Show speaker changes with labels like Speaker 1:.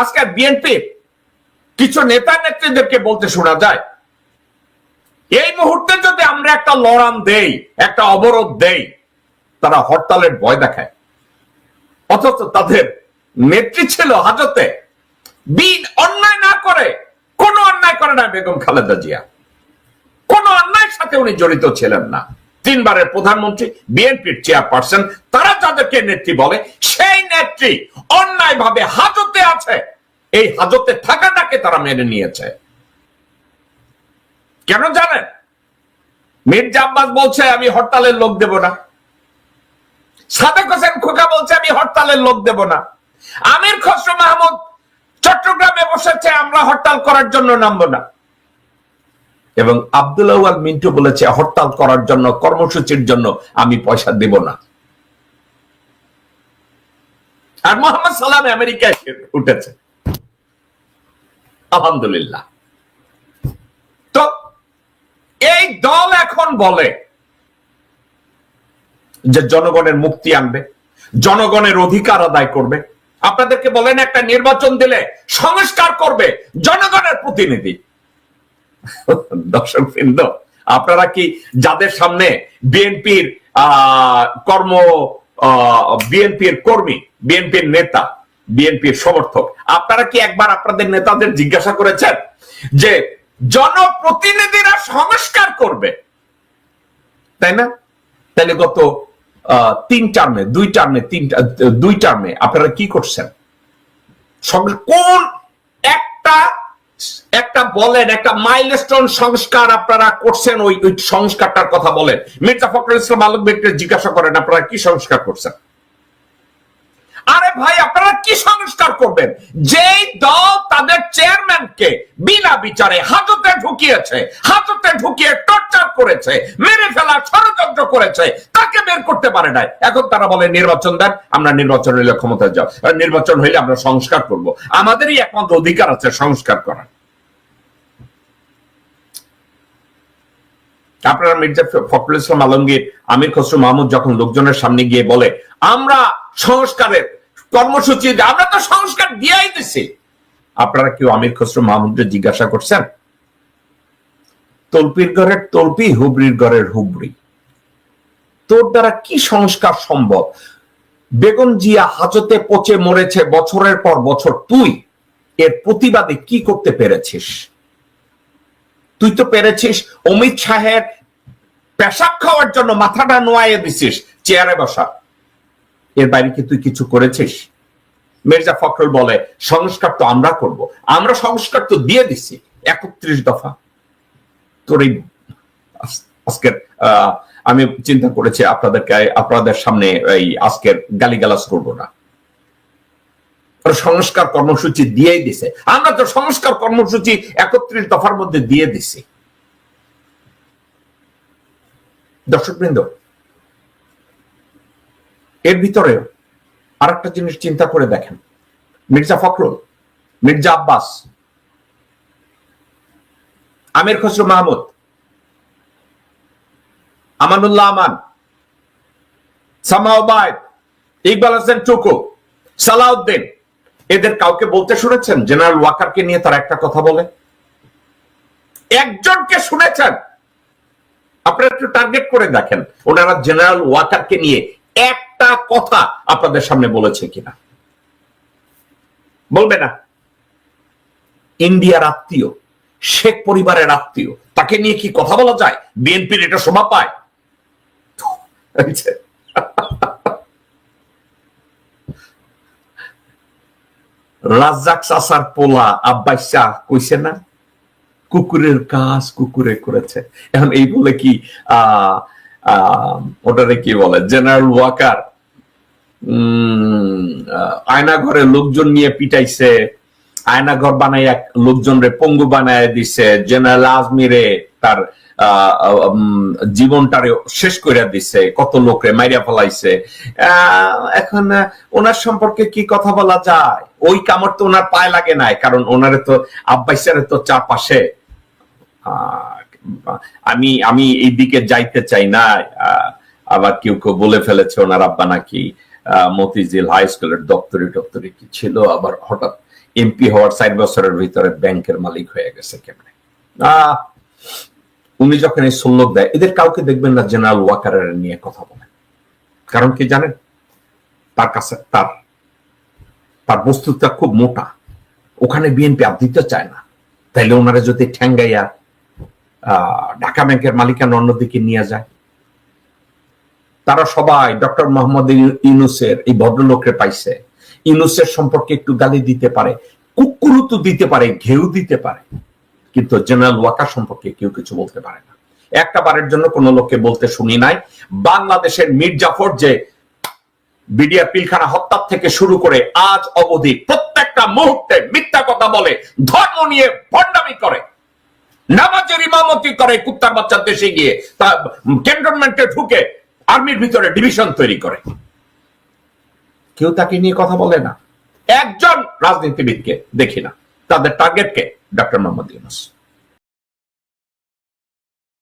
Speaker 1: আজকে বিএনপি কিছু নেতা নেত্রীদেরকে বলতে শোনা যায়, এই মুহূর্তে যদি আমরা একটা লড়ান দেই, একটা অবরোধ দেই, তারা হরতালের ভয় দেখায়। অথচ তাদের নেত্রী ছিল হাজতে, বিন অন্যায় না করে, কোনো অন্যায় করে না বেগম খালেদা জিয়া। কোন অন্যায়ের সাথে উনি জড়িত ছিলেন না। তিনবারের প্রধানমন্ত্রী, বিএনপির চেয়ারপারসন, তারা যাদেরকে নেত্রী বলে, সেই নেত্রী অন্যায় ভাবে হাজতে আছে। এই হাজতে থাকাটাকে তারা মেনে নিয়েছে। কেন জানেন? মির্জা আব্বাস বলছে, আমি হরতালের লোক দেব না। সাদেক হোসেন খোকা বলছে, আমি হরতালের লোক দেব না। আমির খসরু মাহমুদ চট্টগ্রামে বসেছে, আমরা হরতাল করার জন্য নামবো না। এবং আব্দুল্লাহ মিন্টু বলেছে, হরতাল করার জন্য, কর্মসূচির জন্য আমি পয়সা দেব না। আর মোহাম্মদ সালাম আমেরিকায় উঠেছে। আলহামদুলিল্লাহ। তো এই দল এখন বলে যে জনগণের মুক্তি আনবে, জনগণের অধিকার আদায় করবে। আপনাদেরকে বলেন, একটা নির্বাচন দিলে সংস্কার করবে জনগণের প্রতিনিধি। দর্শক বৃন্দ, আপনারা কি যাদের সামনে বিএনপির কর্ম বিএনপির কর্মী, বিএনপির নেতা, বিএনপির সমর্থক, আপনারা কি একবার আপনাদের নেতাদের জিজ্ঞাসা করেছেন যে জনপ্রতিনিধিরা সংস্কার করবে? তাই না? তাহলে গত তিন টার্মে দুই টার্মে তিন, দুই টার্মে আপনারা কি করছেন? কোন একটা একটা বলেন, একটা মাইলস্টোন সংস্কার আপনারা করছেন, ওই ওই সংস্কারটার কথা বলেন। মির্জা ফখরুল ইসলাম আলমগীরকে জিজ্ঞাসা করেন, আপনারা কি সংস্কার করছেন? আরে ভাই, আপনারা কি সংস্কার করবেন? যেই দল তাদের চেয়ারম্যানকে বিনা বিচারে হাজতে ঢুকিয়েছে, হাজতে ঢুকিয়ে টর্চার করেছে, মেরে ফেলার ষড়যন্ত্র করেছে, তাকে বের করতে পারে নাই। এখন তারা বলে, নির্বাচন দেন, আমরা নির্বাচন হইলে ক্ষমতায় যাও। নির্বাচন হইলে আমরা সংস্কার করব। আমাদেরই একমাত্র অধিকার আছে সংস্কার করার। আপনারা মির্জা ফখরুল ইসলাম আলমগীর, আমির খসরু মাহমুদ যখন লোকজনের সামনে গিয়ে বলে, আমরা সংস্কারের কর্মসূচি আমরা তো সংস্কার দিয়াই দিছি। আপনারা কেউ আমির খসরু মাহমুদকে জিজ্ঞাসা করছেন? তলপির ঘরের তলপি, হুবরির ঘরের হুবরি। তোর দ্বারা কি সংস্কার সম্ভব? বেগম জিয়া হাজতে পচে মরেছে বছরের পর বছর। তুই এর প্রতিবাদে কি করতে পেরেছিস? তুই তো পেরেছিস অমিত শাহের পেশাব খাওয়ার জন্য মাথাটা নোয়াইয়ে দিছিস, চেয়ারে বসা। এর বাইরে কি তুই কিছু করেছিস? মির্জা ফখরুল বলে, সংস্কার তো আমরা করব। আমরা সংস্কার তো দিয়ে দিছি, একত্রিশ দফা। তোর এই আজকের আমি চিন্তা করেছি আপনাদেরকে, আপনাদের সামনে এই আজকের গালিগালাজ করব না। সংস্কার কর্মসূচি দিয়েই দিছে। আমরা তো সংস্কার কর্মসূচি একত্রিশ দফার মধ্যে দিয়ে দিছি। দর্শকবৃন্দ, এর ভিতরে আরেকটা জিনিস চিন্তা করে দেখেন। মির্জা ফখরুল, মির্জা আব্বাস, আমির খসরু মাহমুদ, আমানুল্লাহ আমান সামাউবায়দ ইকবাল হোসেন টুকু সালাউদ্দিন এদের কাউকে বলতে শুনেছেন? জেনারেল ওয়াকারকে নিয়ে তারা একটা কথা বলে। একজনকে শুনেছেন। আপনারা একটু টার্গেট করে দেখেন, ওনারা জেনারেল ওয়াকারকে নিয়ে একটা কথা আপনাদের সামনে বলেছে কিনা। বলবে না। ইন্ডিয়ার আত্মীয়, শেখ পরিবারের আত্মীয়, তাকে নিয়ে কি কথা বলা যায়? বিএনপির এটা শোভা পায়। রাজ্জাক চাষার পোলা আব্বাস শাহ কইছে না? কুকুরের কাজ কুকুরে করেছে। এখন এই বলে কি আহ ওটারে কি বলে জেনারেল ওয়াকার আয়না ঘরে লোকজন নিয়ে পিটাইছে আয়না ঘর বানাই লোকজন রে পঙ্গু বানায় দিছে জেনারেল আজমিরে তার জীবনটারে শেষ করে দিছে কত লোকরে মাইরা ফেলাইছে। এখন ওনার সম্পর্কে কি কথা বলা যায়? ওই কামড় তো ওনার পায়ে লাগে নাই কারণ ওনারে তো আব্বাইসারে তো চারপাশে। আহ, আমি আমি এই দিকে যাইতে চাই না আবার কেউ কেউ বলে ফেলেছে ওনার আব্বা নাকি মতিঝিল হাই স্কুলের দপ্তরি টপ্তরি কি ছিল আবার হঠাৎ এমপি হওয়ার চার বছরের ভিতরে ব্যাংকের মালিক হয়ে গেছে কেমনে? আহ, উনি যখন এই সুল্লোক দেয়, এদের কাউকে দেখবেন না জেনারেল ওয়াকারের নিয়ে কথা বলে। কারণ কি জানেন? তার কাছে, তার তার বস্তুটা খুব মোটা। ওখানে বিএনপি আর দিতে চায় না। তাইলে ওনারা যদি ঠ্যাঙ্গাইয়া ঢাকা ব্যাংকের মালিকানা অন্যদিকে নিয়ে যায়। তারা সবাই ডক্টর মোহাম্মদ ইউনুসের, এই ভদ্রলোককে পাইছে। ইউনুসের সম্পর্কে একটু গালি দিতে পারে কুকুরুতু দিতে পারে, ঘেউ দিতে পারে। কিন্তু জেনারেল ওয়াকার সম্পর্কে কেউ কিছু বলতে পারে না। একটা বারের জন্য কোন লোককে বলতে শুনি নাই। বাংলাদেশের মির্জাফর যে বিডিআর পিলখানা হত্যার থেকে শুরু করে আজ অবধি প্রত্যেকটা মুহূর্তে মিথ্যা কথা বলে, ধর্ম নিয়ে ভণ্ডামি করে, নামাজের ইমামতি করে কুত্তার বাচ্চার দেশে গিয়ে তা ক্যান্টনমেন্টে ঢুকে আর্মির ভিতরে ডিভিশন তৈরি করে। কেউ তাকে নিয়ে কথা বলে না। একজন রাজনীতিবিদকে দেখি না। তাদের টার্গেট কে ডক্টর মোহাম্মদ ইউনুস